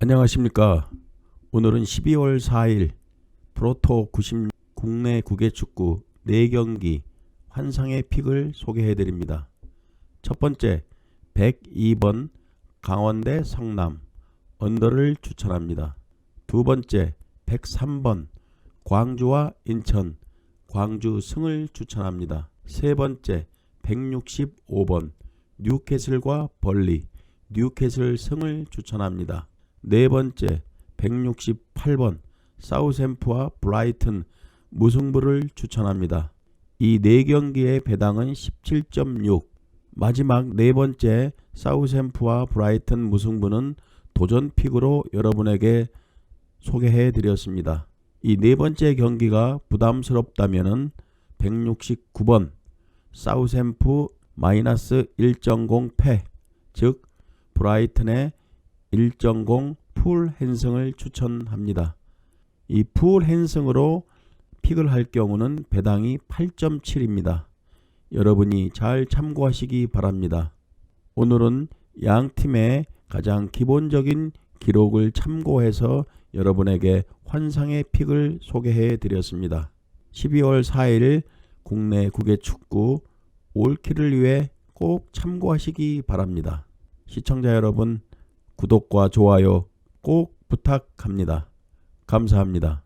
안녕하십니까. 오늘은 12월 4일 프로토 90 국내 국외 축구 4경기 환상의 픽을 소개해 드립니다. 첫 번째 102번 강원대 성남 언더를 추천합니다. 두 번째 103번 광주와 인천 광주 승을 추천합니다. 세 번째 165번 뉴캐슬과 벌리 뉴캐슬 승을 추천합니다. 네 번째 168번 사우샘프와 브라이튼 무승부를 추천합니다. 이 네 경기의 배당은 17.6. 마지막 네 번째 사우샘프와 브라이튼 무승부는 도전 픽으로 여러분에게 소개해 드렸습니다. 이 네 번째 경기가 부담스럽다면은 169번 사우샘프 마이너스 1.0 패, 즉 브라이튼의 1.0 풀 핸승을 추천합니다. 이 풀 핸승으로 픽을 할 경우는 배당이 8.7입니다. 여러분이 잘 참고하시기 바랍니다. 오늘은 양 팀의 가장 기본적인 기록을 참고해서 여러분에게 환상의 픽을 소개해 드렸습니다. 12월 4일 국내 국외 축구 올킬을 위해 꼭 참고하시기 바랍니다. 시청자 여러분 구독과 좋아요 꼭 부탁합니다. 감사합니다.